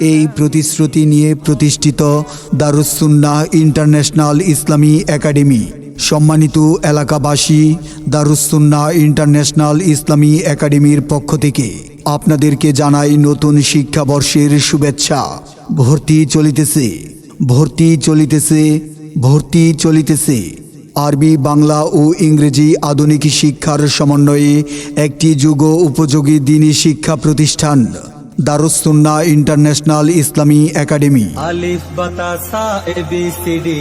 এই প্রতিশ্রুতি নিয়ে প্রতিষ্ঠিত দারুসুন্নাহ ইন্টারন্যাশনাল ইসলামী একাডেমি। সম্মানিত এলাকাবাসী দারুসুন্নাহ ইন্টারন্যাশনাল ইসলামী একাডেমির পক্ষ থেকে আপনাদেরকে জানাই নতুন শিক্ষাবর্ষের শুভেচ্ছা। ভর্তি চলিতেছে ভর্তি চলিতেছে ভর্তি চলিতেছে। আরবি, বাংলা ও ইংরেজি আধুনিক শিক্ষার সমন্বয়ে একটি যুগ উপযোগী দিনী শিক্ষা প্রতিষ্ঠান। Darussunnah international Islami academy. আলিফ বাতা সা এ বি সি ডি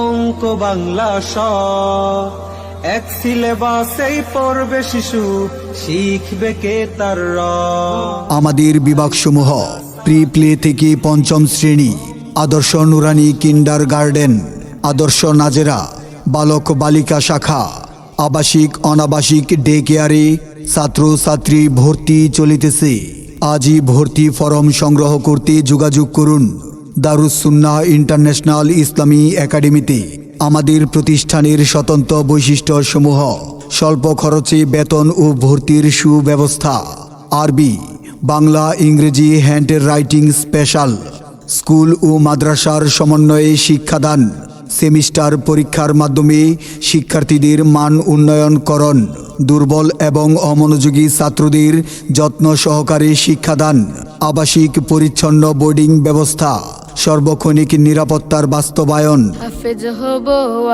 অঙ্ক বাংলা স। এক সিলেবাসেই পড়বে শিশু শিখবে কে তার আমাদের বিভাগসমূহ প্রি প্লে থেকে পঞ্চম শ্রেণি আদর্শ নুরানি কিন্ডার গার্ডেন আদর্শ নাজেরা বালক বালিকা শাখা আবাসিক অনাবাসিক ডে কেয়ারে ছাত্র ছাত্রী ভর্তি চলিতেছে। আজই ভর্তি ফরম সংগ্রহ করতে যোগাযোগ করুন। দারুসুন্না ইন্টারন্যাশনাল ইসলামী একাডেমিতে আমাদের প্রতিষ্ঠানের স্বতন্ত্র বৈশিষ্ট্যসমূহ, স্বল্প খরচে বেতন ও ভর্তির সুব্যবস্থা। আরবি, বাংলা, ইংরেজি হ্যান্ড রাইটিং স্পেশাল, স্কুল ও মাদ্রাসার সমন্বয়ে শিক্ষাদান। সেমিস্টার পরীক্ষার মাধ্যমে শিক্ষার্থীদের মান উন্নয়নকরণ দুর্বল এবং অমনোযোগী ছাত্রদের যত্ন সহকারে শিক্ষাদান আবাসিক পরিচ্ছন্ন বোর্ডিং ব্যবস্থা সর্বক্ষণিক নিরাপত্তার বাস্তবায়ন। হাফেজ হব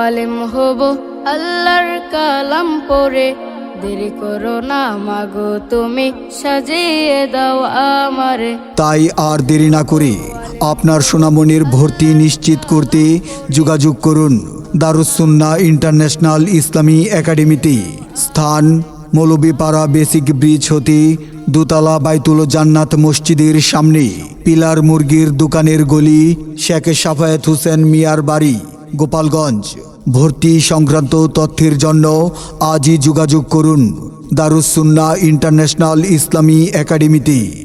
আলেম হব আল্লাহর কালাম পড়ে। দেরি করো না মাগো তুমি সাজিয়ে দাও আমারে। তাই আর দেরি না করে আপনার সোনামনির ভর্তি নিশ্চিত করতে যোগাযোগ করুন। দারুসুন্না ইন্টারন্যাশনাল ইসলামী একাডেমিতে। স্থান মৌলবীপাড়া বেসিক ব্রিজ হতে দোতলা বাইতুল জান্নাত মসজিদের সামনে। পিলার মুরগির দোকানের গলি, শেখ সাফায়েত হোসেন মিয়ার বাড়ি, গোপালগঞ্জ। ভর্তি সংক্রান্ত তথ্যের জন্য আজই যোগাযোগ করুন। দারুসুন্না ইন্টারন্যাশনাল ইসলামী একাডেমিতে।